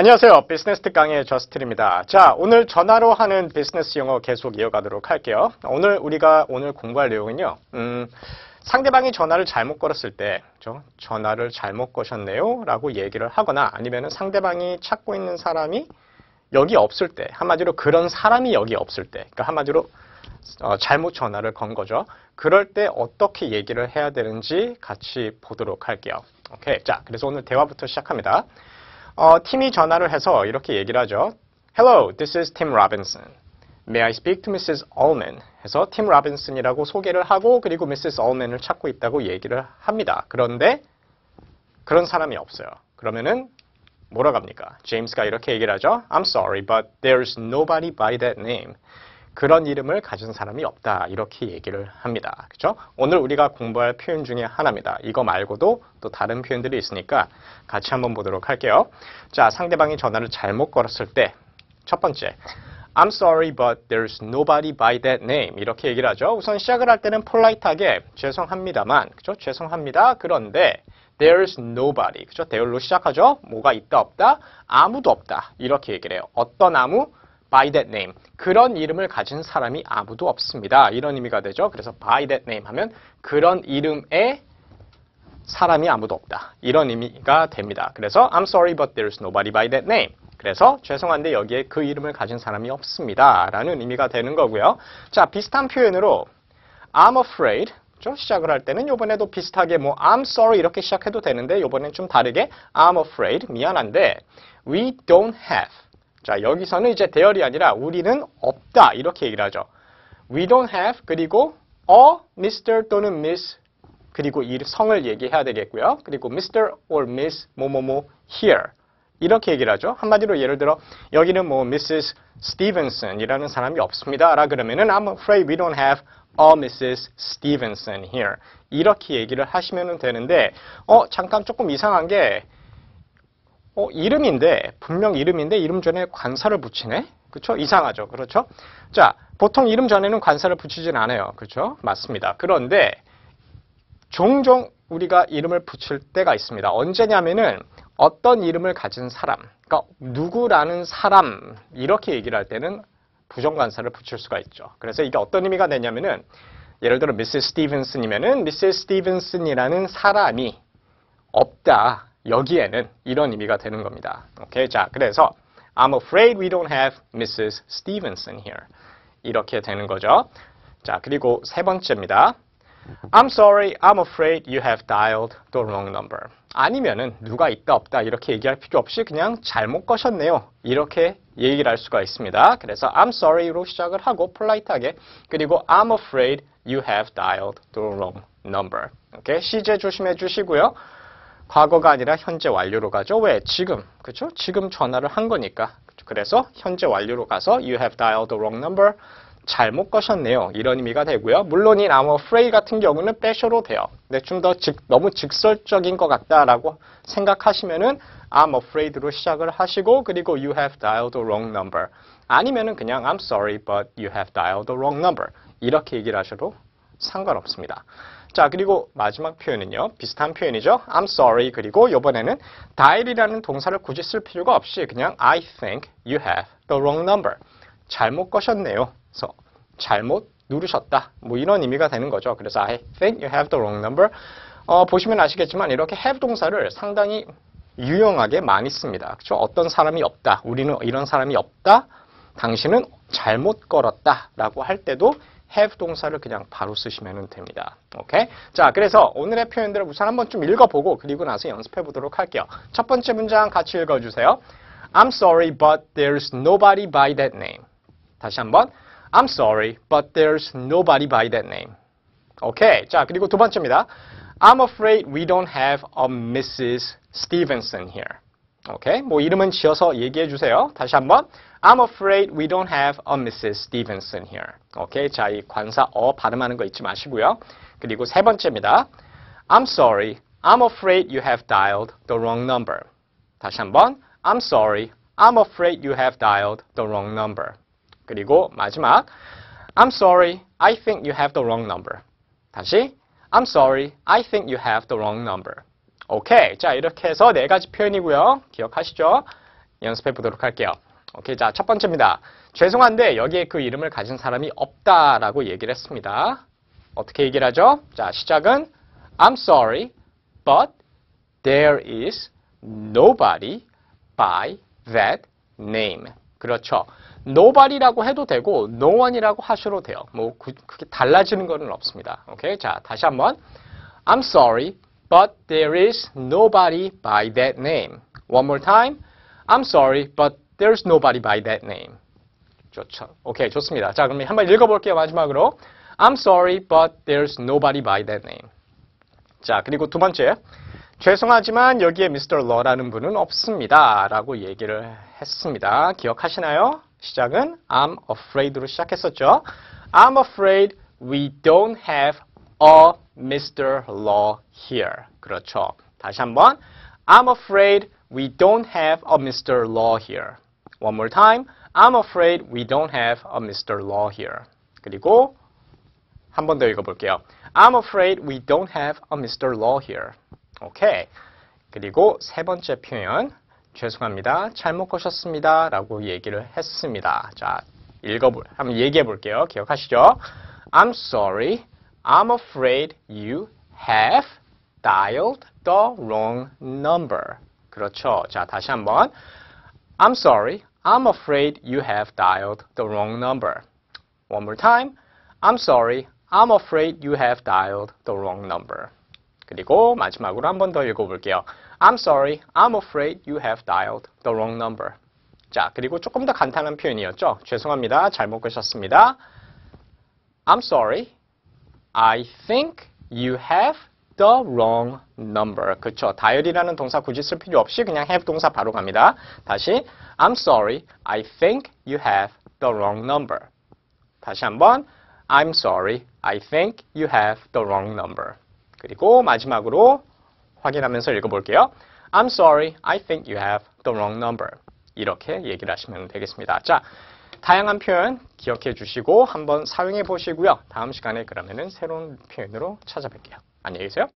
안녕하세요. 비즈니스 특강의 저스틴입니다. 자, 오늘 전화로 하는 비즈니스 영어 계속 이어가도록 할게요. 오늘 우리가 오늘 공부할 내용은요. 음, 상대방이 전화를 잘못 걸었을 때, 그죠? 전화를 잘못 거셨네요. 라고 얘기를 하거나 아니면 상대방이 찾고 있는 사람이 여기 없을 때, 한마디로 그런 사람이 여기 없을 때, 그러니까 한마디로 어, 잘못 전화를 건 거죠. 그럴 때 어떻게 얘기를 해야 되는지 같이 보도록 할게요. 오케이. 자, 그래서 오늘 대화부터 시작합니다. 어, 팀이 전화를 해서 이렇게 얘기를 하죠. Hello, this is Tim Robinson. May I speak to Mrs. Allman? 해서 팀 라빈슨이라고 소개를 하고 그리고 Mrs. Allman을 찾고 있다고 얘기를 합니다. 그런데 그런 사람이 없어요. 그러면은 뭐라고 합니까? 제임스가 이렇게 얘기를 하죠. I'm sorry, but there's nobody by that name. 그런 이름을 가진 사람이 없다. 이렇게 얘기를 합니다. 그죠? 오늘 우리가 공부할 표현 중에 하나입니다. 이거 말고도 또 다른 표현들이 있으니까 같이 한번 보도록 할게요. 자, 상대방이 전화를 잘못 걸었을 때 첫 번째, I'm sorry, but there's nobody by that name. 이렇게 얘기를 하죠. 우선 시작을 할 때는 폴라이트하게 죄송합니다만, 그죠? 죄송합니다. 그런데 there's nobody, 그죠? there로 시작하죠. 뭐가 있다 없다? 아무도 없다. 이렇게 얘기를 해요. 어떤 아무? By that name. 그런 이름을 가진 사람이 아무도 없습니다. 이런 의미가 되죠. 그래서 by that name 하면 그런 이름의 사람이 아무도 없다. 이런 의미가 됩니다. 그래서 I'm sorry but there's nobody by that name. 그래서 죄송한데 여기에 그 이름을 가진 사람이 없습니다. 라는 의미가 되는 거고요. 자, 비슷한 표현으로 I'm afraid 좀 시작을 할 때는 이번에도 비슷하게 뭐 I'm sorry 이렇게 시작해도 되는데 이번엔 좀 다르게 I'm afraid 미안한데 we don't have 자, 여기서는 이제 대열이 아니라 우리는 없다 이렇게 얘기를 하죠. We don't have 그리고 a Mr. 또는 Miss 그리고 이 성을 얘기해야 되겠고요. 그리고 Mr. or Miss 뭐뭐뭐 here 이렇게 얘기를 하죠. 한마디로 예를 들어 여기는 뭐 Mrs. Stevenson이라는 사람이 없습니다. 라 그러면은 I'm afraid we don't have a Mrs. Stevenson here 이렇게 얘기를 하시면 되는데 어 잠깐 조금 이상한 게 어, 이름인데 분명 이름인데 이름 전에 관사를 붙이네. 그렇죠? 이상하죠. 그렇죠? 자, 보통 이름 전에는 관사를 붙이진 않아요. 그렇죠? 맞습니다. 그런데 종종 우리가 이름을 붙일 때가 있습니다. 언제냐면은 어떤 이름을 가진 사람, 그러니까 누구라는 사람 이렇게 얘기를 할 때는 부정관사를 붙일 수가 있죠. 그래서 이게 어떤 의미가 되냐면은 예를 들어 미스 스티븐슨이면은 미스 스티븐슨이라는 사람이 없다. 여기에는 이런 의미가 되는 겁니다. 오케이. 자, 그래서 I'm afraid we don't have Mrs. Stevenson here. 이렇게 되는 거죠. 자, 그리고 세 번째입니다. I'm sorry, I'm afraid you have dialed the wrong number. 아니면은 누가 있다 없다 이렇게 얘기할 필요 없이 그냥 잘못 거셨네요. 이렇게 얘기를 할 수가 있습니다. 그래서 I'm sorry로 시작을 하고 폴라이트하게 그리고 I'm afraid you have dialed the wrong number. 오케이? 시제 조심해 주시고요. 과거가 아니라 현재 완료로 가죠. 왜? 지금. 그렇죠? 지금 전화를 한 거니까. 그래서 현재 완료로 가서 you have dialed the wrong number. 잘못 거셨네요. 이런 의미가 되고요. 물론 이 I'm afraid 같은 경우는 빼셔도 돼요. 근데 좀 더 너무 직설적인 것 같다라고 생각하시면은 I'm afraid로 시작을 하시고 그리고 you have dialed the wrong number. 아니면은 그냥 I'm sorry but you have dialed the wrong number. 이렇게 얘기를 하셔도 상관없습니다. 자, 그리고 마지막 표현은요. 비슷한 표현이죠. I'm sorry. 그리고 이번에는 dial이라는 동사를 굳이 쓸 필요가 없이 그냥 I think you have the wrong number. 잘못 거셨네요. 그래서 잘못 누르셨다. 뭐 이런 의미가 되는 거죠. 그래서 I think you have the wrong number. 어, 보시면 아시겠지만 이렇게 have 동사를 상당히 유용하게 많이 씁니다. 그렇죠? 어떤 사람이 없다. 우리는 이런 사람이 없다. 당신은 잘못 걸었다. 라고 할 때도 have 동사를 그냥 바로 쓰시면 됩니다. 오케이? 자, 그래서 오늘의 표현들을 우선 한번 좀 읽어보고 그리고 나서 연습해 보도록 할게요. 첫 번째 문장 같이 읽어주세요. I'm sorry, but there's nobody by that name. 다시 한번. I'm sorry, but there's nobody by that name. 오케이. 자, 그리고 두 번째입니다. I'm afraid we don't have a Mrs. Stevenson here. 오케이. 뭐 이름은 지어서 얘기해 주세요. 다시 한번. I'm afraid we don't have a Mrs. Stevenson here. 오케이. 자, 이 관사 어 발음하는 거 잊지 마시고요. 그리고 세 번째입니다. I'm sorry. I'm afraid you have dialed the wrong number. 다시 한번. I'm sorry. I'm afraid you have dialed the wrong number. 그리고 마지막. I'm sorry. I think you have the wrong number. 다시. I'm sorry. I think you have the wrong number. 오케이. 자, 이렇게 해서 네 가지 표현이고요. 기억하시죠? 연습해 보도록 할게요. 오케이, 자, 첫 번째입니다. 죄송한데 여기에 그 이름을 가진 사람이 없다라고 얘기를 했습니다. 어떻게 얘기를 하죠? 자, 시작은 I'm sorry, but there is nobody by that name. 그렇죠. nobody라고 해도 되고 no one이라고 하셔도 돼요. 뭐 그, 그게 달라지는 거는 없습니다. 오케이? 자, 다시 한번 I'm sorry, but there is nobody by that name. One more time. I'm sorry, but there's nobody by that name. 좋죠. 오케이, 좋습니다. 자, 그럼 한번 읽어볼게요. 마지막으로. I'm sorry, but there's nobody by that name. 자, 그리고 두 번째. 죄송하지만 여기에 Mr. Law라는 분은 없습니다. 라고 얘기를 했습니다. 기억하시나요? 시작은 I'm afraid로 시작했었죠. I'm afraid we don't have a Mr. Law here. 그렇죠. 다시 한번. I'm afraid we don't have a Mr. Law here. One more time. I'm afraid we don't have a Mr. Law here. 그리고 한 번 더 읽어볼게요. I'm afraid we don't have a Mr. Law here. 오케이. 그리고 세 번째 표현. 죄송합니다. 잘못 거셨습니다. 라고 얘기를 했습니다. 자, 읽어볼, 한번 얘기해 볼게요. 기억하시죠? I'm sorry. I'm afraid you have dialed the wrong number. 그렇죠. 자, 다시 한번. I'm sorry. I'm afraid you have dialed the wrong number. One more time. I'm sorry. I'm afraid you have dialed the wrong number. 그리고 마지막으로 한 번 더 읽어볼게요. I'm sorry. I'm afraid you have dialed the wrong number. 자, 그리고 조금 더 간단한 표현이었죠. 죄송합니다. 잘못 거셨습니다. I'm sorry. I think you have the wrong number. 그쵸. 다이얼이라는 동사 굳이 쓸 필요 없이 그냥 have 동사 바로 갑니다. 다시 I'm sorry. I think you have the wrong number. 다시 한번 I'm sorry. I think you have the wrong number. 그리고 마지막으로 확인하면서 읽어볼게요. I'm sorry. I think you have the wrong number. 이렇게 얘기를 하시면 되겠습니다. 자, 다양한 표현 기억해 주시고 한번 사용해 보시고요. 다음 시간에 그러면은 새로운 표현으로 찾아뵐게요. 안녕히 계세요.